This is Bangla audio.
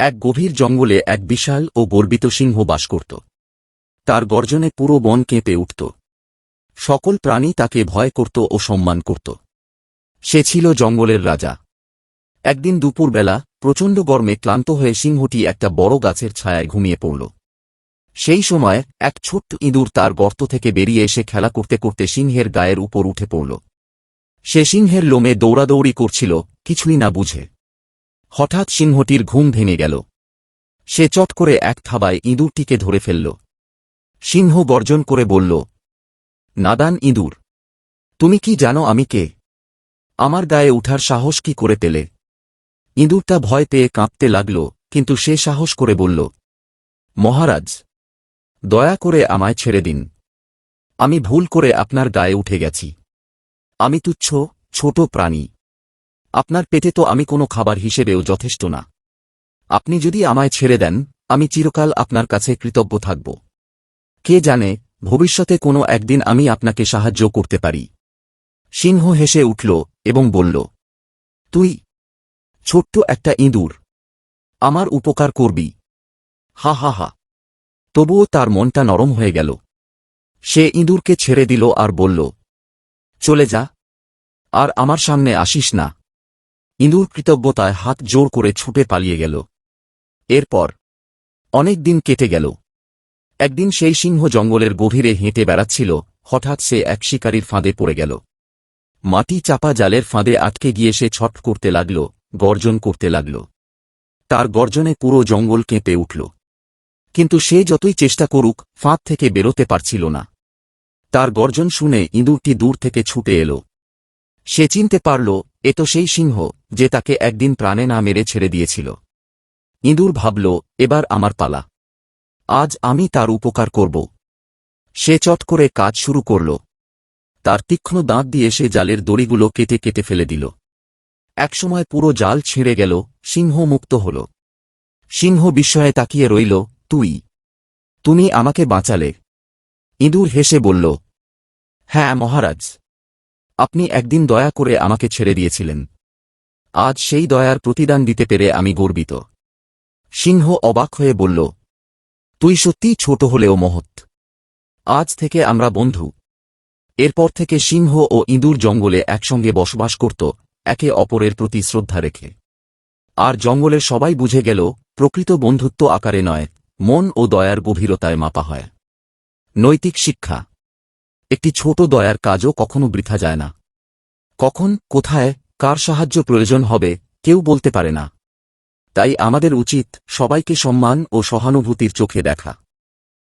এক গভীর জঙ্গলে এক বিশাল ও গর্বিত সিংহ বাস করত। তার গর্জনে পুরো বন কেঁপে উঠত। সকল প্রাণী তাকে ভয় করত ও সম্মান করত। সে ছিল জঙ্গলের রাজা। একদিন দুপুরবেলা প্রচণ্ড গরমে ক্লান্ত হয়ে সিংহটি একটা বড় গাছের ছায়ায় ঘুমিয়ে পড়ল। সেই সময় এক ছোট্ট ইঁদুর তার গর্ত থেকে বেরিয়ে এসে খেলা করতে করতে সিংহের গায়ের উপর উঠে পড়ল। সে সিংহের লোমে দৌড়াদৌড়ি করছিল, কিছুই না বুঝে। হঠাৎ সিংহটির ঘুম ভেঙে গেল। সে চট করে এক থাবায় ইঁদুরটিকে ধরে ফেলল। সিংহ গর্জন করে বলল, নাদান ইঁদুর, তুমি কি জানো আমি কে? আমার গায়ে উঠার সাহস কি করে পেলে? ইঁদুরটা ভয় পেয়ে কাঁপতে লাগল, কিন্তু সে সাহস করে বলল, মহারাজ, দয়া করে আমায় ছেড়ে দিন। আমি ভুল করে আপনার গায়ে উঠে গেছি। আমি তুচ্ছ, ছোট প্রাণী। আপনার পেটে তো আমি কোনো খাবার হিসেবেও যথেষ্ট না। আপনি যদি আমায় ছেড়ে দেন, আমি চিরকাল আপনার কাছে কৃতজ্ঞ থাকব। কে জানে, ভবিষ্যতে কোনো একদিন আমি আপনাকে সাহায্য করতে পারি। সিংহ হেসে উঠল এবং বলল, তুই ছোট্ট একটা ইঁদুর। আমার উপকার করবি। হা হা হা। তবুও তার মনটা নরম হয়ে গেল। সে ইঁদুরকে ছেড়ে দিল আর বলল, চলে যা। আর আমার সামনে আসিস না। ইঁদুর কৃতজ্ঞতায় হাত জোর করে ছুটে পালিয়ে গেল। এরপর অনেক দিন কেটে গেল। একদিন সেই সিংহ জঙ্গলের গভীরে হেঁটে বেড়াচ্ছিল, হঠাৎ সে এক শিকারীর ফাঁদে পড়ে গেল। মাটি চাপা জালের ফাঁদে আটকে গিয়ে সে ছট করতে লাগল, গর্জন করতে লাগল। তার গর্জনে পুরো জঙ্গল কেঁপে উঠল। কিন্তু সে যতই চেষ্টা করুক, ফাঁদ থেকে বেরোতে পারছিল না। তার গর্জন শুনে ইঁদুরটি দূর থেকে ছুটে এল। সে চিনতে পারল এ তো সেই সিংহ, যে তাকে একদিন প্রাণে না মেরে ছেড়ে দিয়েছিল। ইঁদুর ভাবল, এবার আমার পালা। আজ আমি তার উপকার করব। সে চট করে কাজ শুরু করল। তার তীক্ষ্ণ দাঁত দিয়ে সে জালের দড়িগুলো কেটে কেটে ফেলে দিল। একসময় পুরো জাল ছিঁড়ে গেল, সিংহ মুক্ত হল। সিংহ বিস্ময়ে তাকিয়ে রইল, তুই, তুমি আমাকে বাঁচালে। ইঁদুর হেসে বলল হ্যাঁ মহারাজ। আপনি একদিন দয়া করে আমাকে ছেড়ে দিয়েছিলেন। আজ সেই দয়ার প্রতিদান দিতে পেরে আমি গর্বিত। সিংহ অবাক হয়ে বলল, তুই সত্যিই ছোট হলেও মহৎ। আজ থেকে আমরা বন্ধু। এরপর থেকে সিংহ ও ইঁদুর জঙ্গলে একসঙ্গে বসবাস করত, একে অপরের প্রতি শ্রদ্ধা রেখে। আর জঙ্গলের সবাই বুঝে গেল, প্রকৃত বন্ধুত্ব আকারে নয়, মন ও দয়ার গভীরতায় মাপা হয়। নৈতিক শিক্ষা। একটি ছোট দয়ার কাজও কখনো বৃথা যায় না। কখন, কোথায়, কার সাহায্য প্রয়োজন হবে, কেউ বলতে পারে না। তাই আমাদের উচিত সবাইকে সম্মান ও সহানুভূতির চোখে দেখা।